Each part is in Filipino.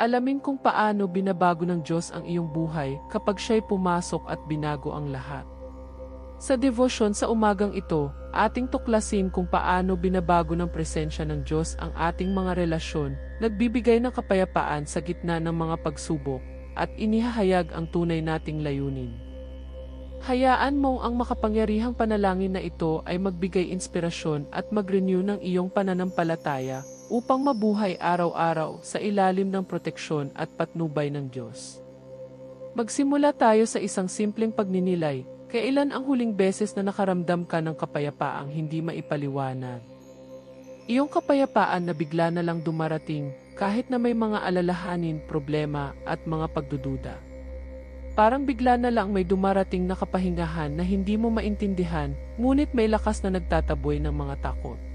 Alamin kung paano binabago ng Diyos ang iyong buhay kapag siya'y pumasok at binago ang lahat. Sa devotion sa umagang ito, ating tuklasin kung paano binabago ng presensya ng Diyos ang ating mga relasyon, nagbibigay ng kapayapaan sa gitna ng mga pagsubok, at inihahayag ang tunay nating layunin. Hayaan mong ang makapangyarihang panalangin na ito ay magbigay inspirasyon at mag-renew ng iyong pananampalataya upang mabuhay araw-araw sa ilalim ng proteksyon at patnubay ng Diyos. Magsimula tayo sa isang simpleng pagninilay, kailan ang huling beses na nakaramdam ka ng kapayapaang hindi maipaliwanag? Iyong kapayapaan na bigla na lang dumarating kahit na may mga alalahanin, problema at mga pagdududa. Parang bigla na lang may dumarating na kapahingahan na hindi mo maintindihan, ngunit may lakas na nagtataboy ng mga takot.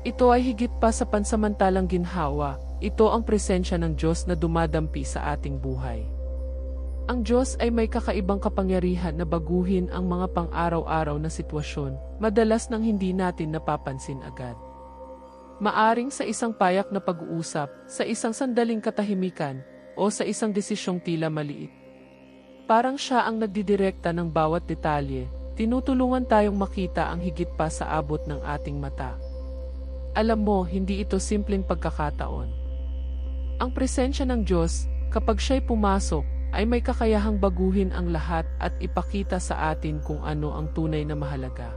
Ito ay higit pa sa pansamantalang ginhawa, ito ang presensya ng Diyos na dumadampi sa ating buhay. Ang Diyos ay may kakaibang kapangyarihan na baguhin ang mga pang-araw-araw na sitwasyon, madalas nang hindi natin napapansin agad. Maaring sa isang payak na pag-uusap, sa isang sandaling katahimikan, o sa isang desisyong tila maliit. Parang siya ang nagdidirekta ng bawat detalye, tinutulungan tayong makita ang higit pa sa abot ng ating mata. Alam mo, hindi ito simpleng pagkakataon. Ang presensya ng Diyos, kapag siya'y pumasok, ay may kakayahang baguhin ang lahat at ipakita sa atin kung ano ang tunay na mahalaga.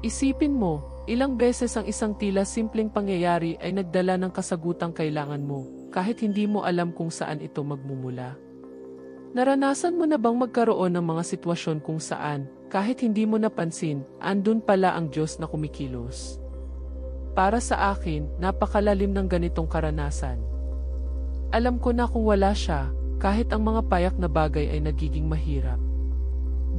Isipin mo, ilang beses ang isang tila simpleng pangyayari ay nagdala ng kasagutang kailangan mo, kahit hindi mo alam kung saan ito magmumula. Naranasan mo na bang magkaroon ng mga sitwasyon kung saan, kahit hindi mo napansin, andun pala ang Diyos na kumikilos? Para sa akin, napakalalim ng ganitong karanasan. Alam ko na kung wala siya, kahit ang mga payak na bagay ay nagiging mahirap.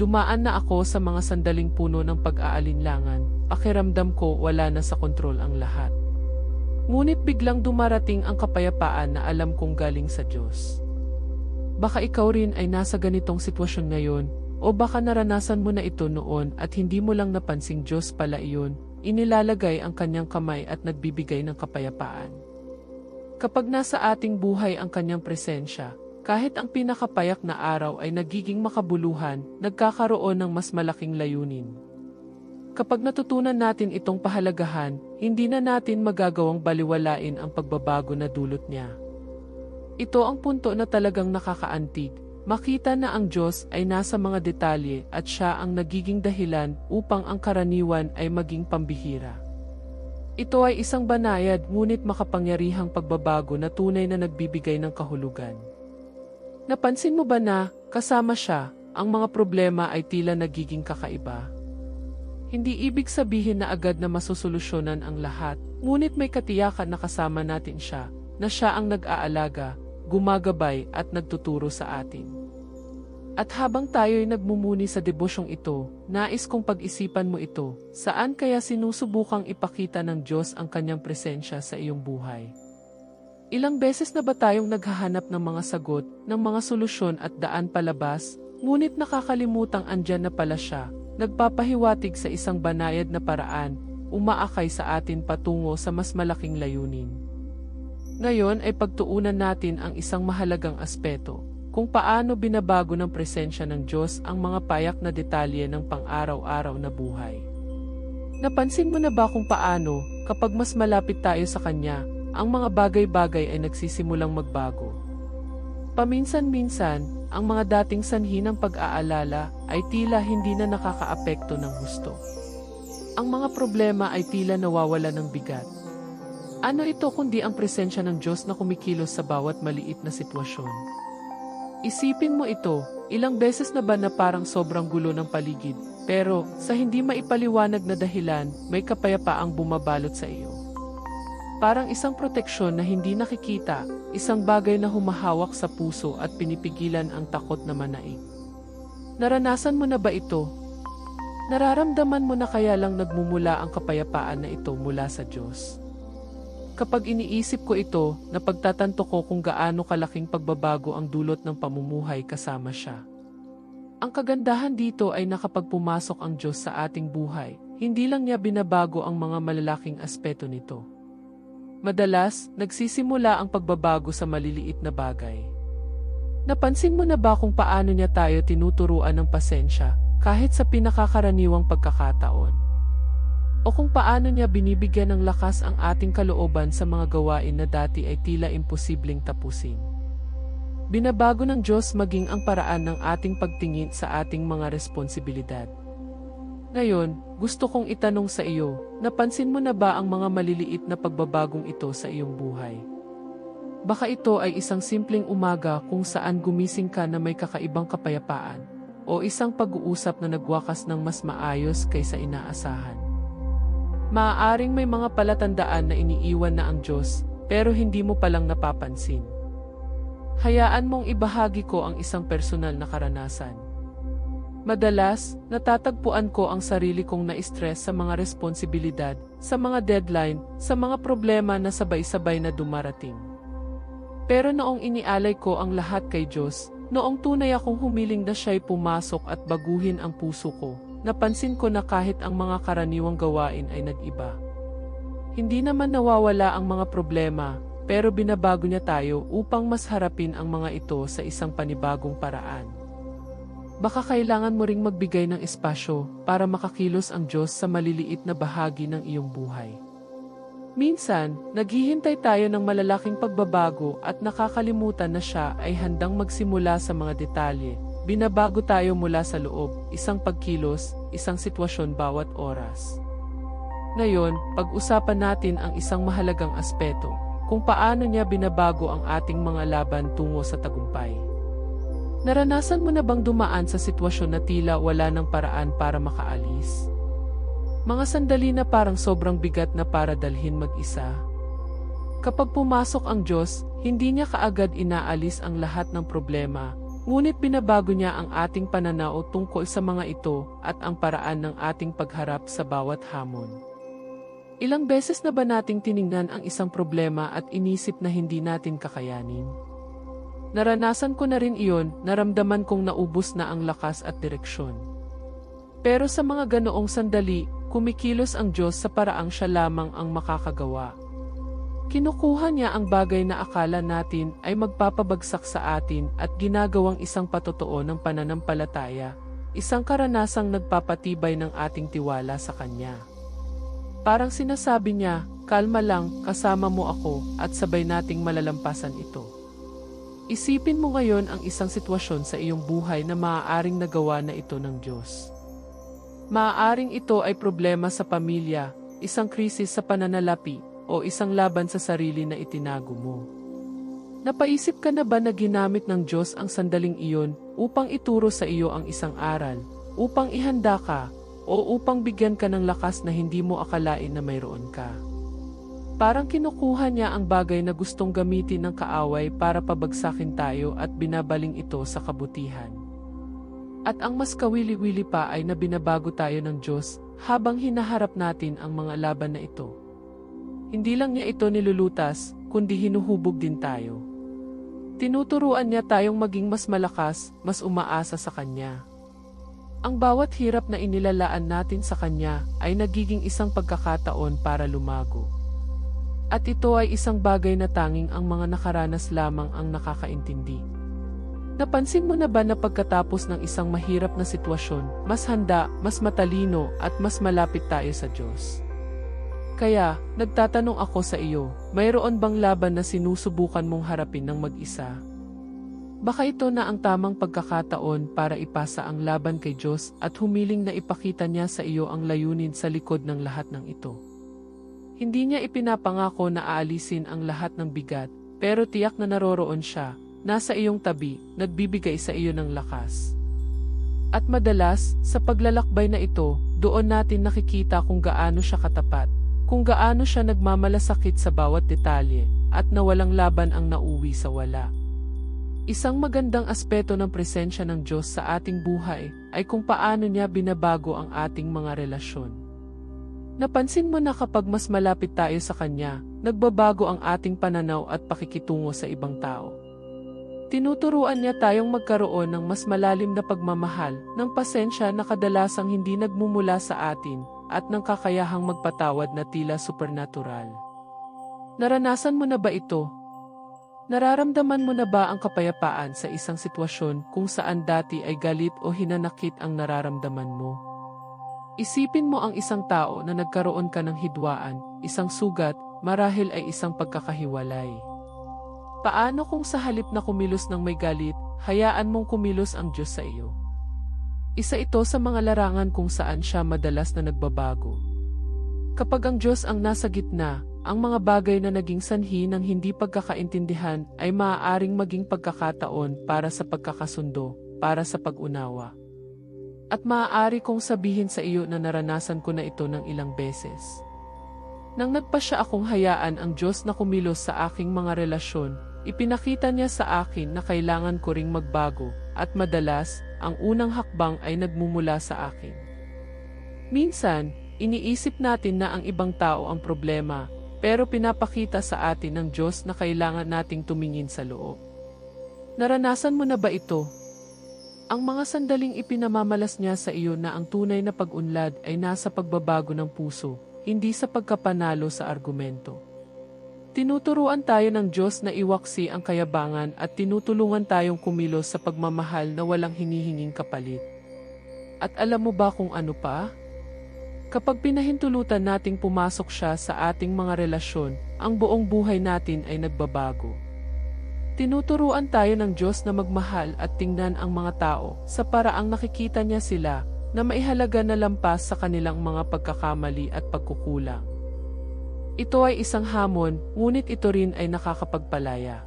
Dumaan na ako sa mga sandaling puno ng pag-aalinlangan, pakiramdam ko wala na sa kontrol ang lahat. Ngunit biglang dumarating ang kapayapaan na alam kong galing sa Diyos. Baka ikaw rin ay nasa ganitong sitwasyon ngayon, o baka naranasan mo na ito noon at hindi mo lang napansing Diyos pala iyon, inilalagay ang kanyang kamay at nagbibigay ng kapayapaan. Kapag nasa ating buhay ang kanyang presensya, kahit ang pinakapayak na araw ay nagiging makabuluhan, nagkakaroon ng mas malaking layunin. Kapag natutunan natin itong pahalagahan, hindi na natin magagawang baliwalain ang pagbabago na dulot niya. Ito ang punto na talagang nakakaantig, makita na ang Diyos ay nasa mga detalye at siya ang nagiging dahilan upang ang karaniwan ay maging pambihira. Ito ay isang banayad ngunit makapangyarihang pagbabago na tunay na nagbibigay ng kahulugan. Napansin mo ba na, kasama siya, ang mga problema ay tila nagiging kakaiba? Hindi ibig sabihin na agad na masusolusyonan ang lahat, ngunit may katiyakan na kasama natin siya, na siya ang nag-aalaga, gumagabay at nagtuturo sa atin. At habang tayo'y nagmumuni sa debosyong ito, nais kong pag-isipan mo ito, saan kaya sinusubukang ipakita ng Diyos ang kanyang presensya sa iyong buhay? Ilang beses na ba tayong naghahanap ng mga sagot, ng mga solusyon at daan palabas, ngunit nakakalimutang andyan na pala siya, nagpapahiwatig sa isang banayad na paraan, umaakay sa atin patungo sa mas malaking layunin. Ngayon ay pagtuunan natin ang isang mahalagang aspeto, kung paano binabago ng presensya ng Diyos ang mga payak na detalye ng pang-araw-araw na buhay. Napansin mo na ba kung paano, kapag mas malapit tayo sa Kanya, ang mga bagay-bagay ay nagsisimulang magbago. Paminsan-minsan, ang mga dating sanhi ng pag-aalala ay tila hindi na nakakaapekto ng gusto. Ang mga problema ay tila nawawala ng bigat. Ano ito kundi ang presensya ng Diyos na kumikilos sa bawat maliit na sitwasyon? Isipin mo ito, ilang beses na ba na parang sobrang gulo ng paligid, pero sa hindi maipaliwanag na dahilan, may kapayapaang bumabalot sa iyo. Parang isang proteksyon na hindi nakikita, isang bagay na humahawak sa puso at pinipigilan ang takot na manaig. Naranasan mo na ba ito? Nararamdaman mo na kaya lang nagmumula ang kapayapaan na ito mula sa Diyos. Kapag iniisip ko ito, napagtatanto ko kung gaano kalaking pagbabago ang dulot ng pamumuhay kasama siya. Ang kagandahan dito ay nakapagpumasok ang Diyos sa ating buhay, hindi lang niya binabago ang mga malalaking aspeto nito Madalas, nagsisimula ang pagbabago sa maliliit na bagay. Napansin mo na ba kung paano niya tayo tinuturuan ng pasensya kahit sa pinakakaraniwang pagkakataon? O kung paano niya binibigyan ng lakas ang ating kalooban sa mga gawain na dati ay tila imposibleng tapusin? Binabago ng Diyos maging ang paraan ng ating pagtingin sa ating mga responsibilidad. Ngayon, gusto kong itanong sa iyo, napansin mo na ba ang mga maliliit na pagbabagong ito sa iyong buhay? Baka ito ay isang simpleng umaga kung saan gumising ka na may kakaibang kapayapaan, o isang pag-uusap na nagwakas ng mas maayos kaysa inaasahan. Maaaring may mga palatandaan na iniiwan na ang Diyos, pero hindi mo palang napapansin. Hayaan mong ibahagi ko ang isang personal na karanasan. Madalas, natatagpuan ko ang sarili kong na-stress sa mga responsibilidad, sa mga deadline, sa mga problema na sabay-sabay na dumarating. Pero noong inialay ko ang lahat kay Diyos, noong tunay akong humiling na siya'y pumasok at baguhin ang puso ko, napansin ko na kahit ang mga karaniwang gawain ay nag-iba. Hindi naman nawawala ang mga problema, pero binabago niya tayo upang mas harapin ang mga ito sa isang panibagong paraan. Baka kailangan mo ring magbigay ng espasyo para makakilos ang Diyos sa maliliit na bahagi ng iyong buhay. Minsan, naghihintay tayo ng malalaking pagbabago at nakakalimutan na siya ay handang magsimula sa mga detalye. Binabago tayo mula sa loob, isang pagkilos, isang sitwasyon bawat oras. Ngayon, pag-usapan natin ang isang mahalagang aspeto, kung paano niya binabago ang ating mga laban tungo sa tagumpay. Naranasan mo na bang dumaan sa sitwasyon na tila wala ng paraan para makaalis? Mga sandali na parang sobrang bigat na para dalhin mag-isa. Kapag pumasok ang Diyos, hindi niya kaagad inaalis ang lahat ng problema, ngunit binabago niya ang ating pananaw tungkol sa mga ito at ang paraan ng ating pagharap sa bawat hamon. Ilang beses na ba nating tiningnan ang isang problema at inisip na hindi natin kakayanin? Naranasan ko na rin iyon, naramdaman kong naubos na ang lakas at direksyon. Pero sa mga ganoong sandali, kumikilos ang Diyos sa paraang siya lamang ang makakagawa. Kinukuha niya ang bagay na akala natin ay magpapabagsak sa atin at ginagawang isang patotoo ng pananampalataya, isang karanasang nagpapatibay ng ating tiwala sa Kanya. Parang sinasabi niya, kalma lang, kasama mo ako, at sabay nating malalampasan ito. Isipin mo ngayon ang isang sitwasyon sa iyong buhay na maaaring nagawa na ito ng Diyos. Maaaring ito ay problema sa pamilya, isang krisis sa pananalapi, o isang laban sa sarili na itinago mo. Napaisip ka na ba na ginamit ng Diyos ang sandaling iyon upang ituro sa iyo ang isang aral, upang ihanda ka, o upang bigyan ka ng lakas na hindi mo akalain na mayroon ka? Parang kinukuha niya ang bagay na gustong gamitin ng kaaway para pabagsakin tayo at binabaling ito sa kabutihan. At ang mas kawili-wili pa ay na binabago tayo ng Diyos habang hinaharap natin ang mga laban na ito. Hindi lang niya ito nilulutas, kundi hinuhubog din tayo. Tinuturuan niya tayong maging mas malakas, mas umaasa sa Kanya. Ang bawat hirap na inilalaan natin sa Kanya ay nagiging isang pagkakataon para lumago. At ito ay isang bagay na tanging ang mga nakaranas lamang ang nakakaintindi. Napansin mo na ba na pagkatapos ng isang mahirap na sitwasyon, mas handa, mas matalino at mas malapit tayo sa Diyos? Kaya, nagtatanong ako sa iyo, mayroon bang laban na sinusubukan mong harapin ng mag-isa? Baka ito na ang tamang pagkakataon para ipasa ang laban kay Diyos at humiling na ipakita niya sa iyo ang layunin sa likod ng lahat ng ito. Hindi niya ipinapangako na aalisin ang lahat ng bigat, pero tiyak na naroroon siya, nasa iyong tabi, nagbibigay sa iyo ng lakas. At madalas, sa paglalakbay na ito, doon natin nakikita kung gaano siya katapat, kung gaano siya nagmamalasakit sa bawat detalye, at nawalang laban ang nauwi sa wala. Isang magandang aspeto ng presensya ng Diyos sa ating buhay ay kung paano niya binabago ang ating mga relasyon. Napansin mo na kapag mas malapit tayo sa Kanya, nagbabago ang ating pananaw at pakikitungo sa ibang tao. Tinuturuan niya tayong magkaroon ng mas malalim na pagmamahal, ng pasensya na kadalasang hindi nagmumula sa atin, at ng kakayahang magpatawad na tila supernatural. Naranasan mo na ba ito? Nararamdaman mo na ba ang kapayapaan sa isang sitwasyon kung saan dati ay galit o hinanakit ang nararamdaman mo? Isipin mo ang isang tao na nagkaroon ka ng hidwaan, isang sugat, marahil ay isang pagkakahiwalay. Paano kung sa halip na kumilos ng may galit, hayaan mong kumilos ang Diyos sa iyo? Isa ito sa mga larangan kung saan siya madalas na nagbabago. Kapag ang Diyos ang nasa gitna, ang mga bagay na naging sanhi ng hindi pagkakaintindihan ay maaaring maging pagkakataon para sa pagkakasundo, para sa pag-unawa. At maaari kong sabihin sa iyo na naranasan ko na ito ng ilang beses. Nang nagpa siya akong hayaan ang Diyos na kumilos sa aking mga relasyon, ipinakita niya sa akin na kailangan ko ring magbago, at madalas, ang unang hakbang ay nagmumula sa akin. Minsan, iniisip natin na ang ibang tao ang problema, pero pinapakita sa atin ng Diyos na kailangan nating tumingin sa loob. Naranasan mo na ba ito? Ang mga sandaling ipinamamalas niya sa iyo na ang tunay na pag-unlad ay nasa pagbabago ng puso, hindi sa pagkapanalo sa argumento. Tinuturuan tayo ng Diyos na iwaksi ang kayabangan at tinutulungan tayong kumilos sa pagmamahal na walang hinihinging kapalit. At alam mo ba kung ano pa? Kapag pinahintulutan nating pumasok siya sa ating mga relasyon, ang buong buhay natin ay nagbabago. Tinuturuan tayo ng Diyos na magmahal at tingnan ang mga tao sa paraang nakikita niya sila na maihalaga na lampas sa kanilang mga pagkakamali at pagkukulang. Ito ay isang hamon, ngunit ito rin ay nakakapagpalaya.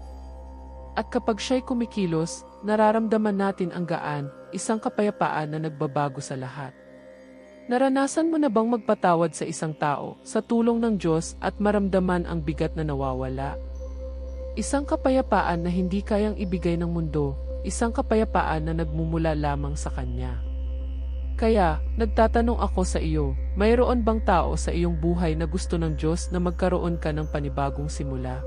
At kapag siya'y kumikilos, nararamdaman natin ang gaan, isang kapayapaan na nagbabago sa lahat. Naranasan mo na bang magpatawad sa isang tao sa tulong ng Diyos at maramdaman ang bigat na nawawala? Isang kapayapaan na hindi kayang ibigay ng mundo, isang kapayapaan na nagmumula lamang sa Kanya. Kaya, nagtatanong ako sa iyo, mayroon bang tao sa iyong buhay na gusto ng Diyos na magkaroon ka ng panibagong simula?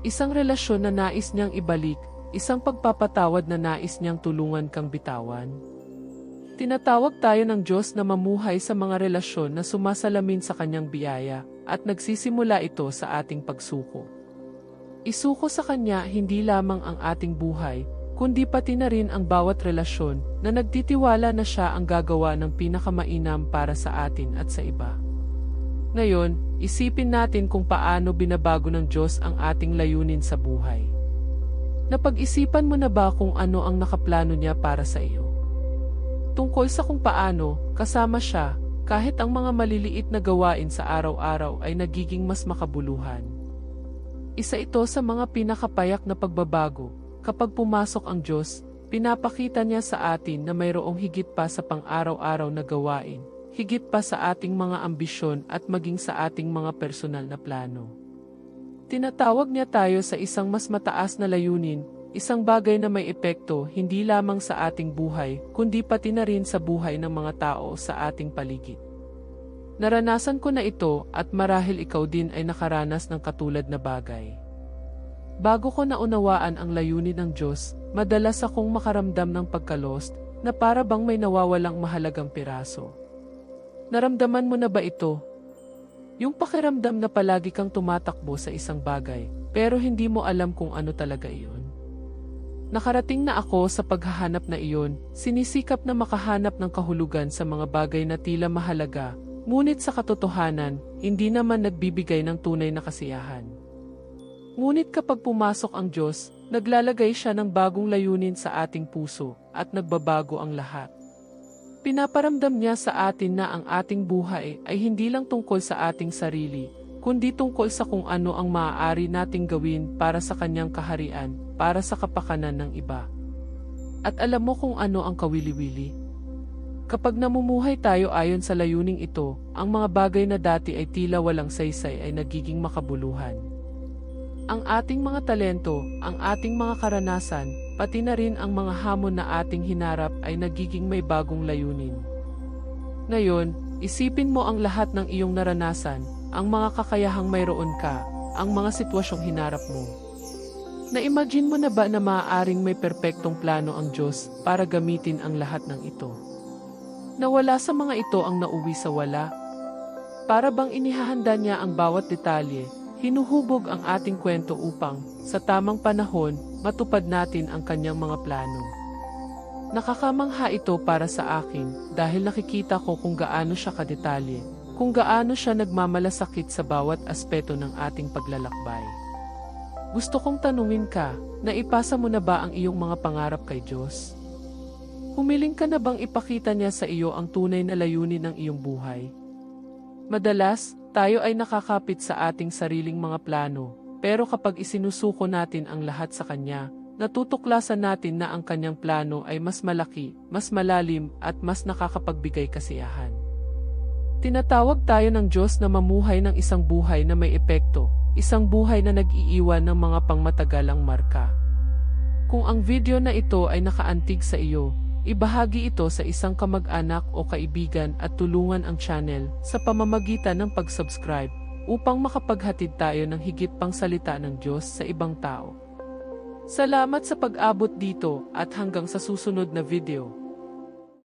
Isang relasyon na nais niyang ibalik, isang pagpapatawad na nais niyang tulungan kang bitawan? Tinatawag tayo ng Diyos na mamuhay sa mga relasyon na sumasalamin sa Kanyang biyaya, at nagsisimula ito sa ating pagsuko. Isuko sa Kanya hindi lamang ang ating buhay, kundi pati na rin ang bawat relasyon na nagtitiwala na siya ang gagawa ng pinakamainam para sa atin at sa iba. Ngayon, isipin natin kung paano binabago ng Diyos ang ating layunin sa buhay. Napag-isipan mo na ba kung ano ang nakaplano niya para sa iyo? Tungkol sa kung paano, kasama siya, kahit ang mga maliliit na gawain sa araw-araw ay nagiging mas makabuluhan. Isa ito sa mga pinakapayak na pagbabago, kapag pumasok ang Diyos, pinapakita niya sa atin na mayroong higit pa sa pang-araw-araw na gawain, higit pa sa ating mga ambisyon at maging sa ating mga personal na plano. Tinatawag niya tayo sa isang mas mataas na layunin, isang bagay na may epekto hindi lamang sa ating buhay, kundi pati na rin sa buhay ng mga tao sa ating paligid. Naranasan ko na ito at marahil ikaw din ay nakaranas ng katulad na bagay. Bago ko naunawaan ang layunin ng Diyos, madalas akong makaramdam ng pagkalost na para bang may nawawalang mahalagang piraso. Naramdaman mo na ba ito? Yung pakiramdam na palagi kang tumatakbo sa isang bagay, pero hindi mo alam kung ano talaga iyon. Nakarating na ako sa paghahanap na iyon, sinisikap na makahanap ng kahulugan sa mga bagay na tila mahalaga, ngunit sa katotohanan, hindi naman nagbibigay ng tunay na kasiyahan. Ngunit kapag pumasok ang Diyos, naglalagay siya ng bagong layunin sa ating puso, at nagbabago ang lahat. Pinaparamdam niya sa atin na ang ating buhay ay hindi lang tungkol sa ating sarili, kundi tungkol sa kung ano ang maaari nating gawin para sa kanyang kaharian, para sa kapakanan ng iba. At alam mo kung ano ang kawili-wili? Kapag namumuhay tayo ayon sa layuning ito, ang mga bagay na dati ay tila walang saysay ay nagiging makabuluhan. Ang ating mga talento, ang ating mga karanasan, pati na rin ang mga hamon na ating hinarap ay nagiging may bagong layunin. Ngayon, isipin mo ang lahat ng iyong naranasan, ang mga kakayahang mayroon ka, ang mga sitwasyong hinarap mo. Na-imagine mo na ba na maaaring may perpektong plano ang Diyos para gamitin ang lahat ng ito? Nawala sa mga ito ang nauwi sa wala? Para bang inihahanda niya ang bawat detalye, Hinuhubog ang ating kwento upang, sa tamang panahon, matupad natin ang kanyang mga plano. Nakakamangha ito para sa akin dahil nakikita ko kung gaano siya kadetalye, kung gaano siya nagmamalasakit sa bawat aspeto ng ating paglalakbay. Gusto kong tanungin ka, naipasa mo na ba ang iyong mga pangarap kay Diyos? Humiling ka na bang ipakita niya sa iyo ang tunay na layunin ng iyong buhay? Madalas, tayo ay nakakapit sa ating sariling mga plano, pero kapag isinusuko natin ang lahat sa Kanya, natutuklasan natin na ang Kanyang plano ay mas malaki, mas malalim, at mas nakakapagbigay kasiyahan. Tinatawag tayo ng Diyos na mamuhay ng isang buhay na may epekto, isang buhay na nag-iiwan ng mga pangmatagalang marka. Kung ang video na ito ay nakaantig sa iyo, Ibahagi ito sa isang kamag-anak o kaibigan at tulungan ang channel sa pamamagitan ng pag-subscribe upang makapaghatid tayo ng higit pang salita ng Diyos sa ibang tao. Salamat sa pag-abot dito at hanggang sa susunod na video.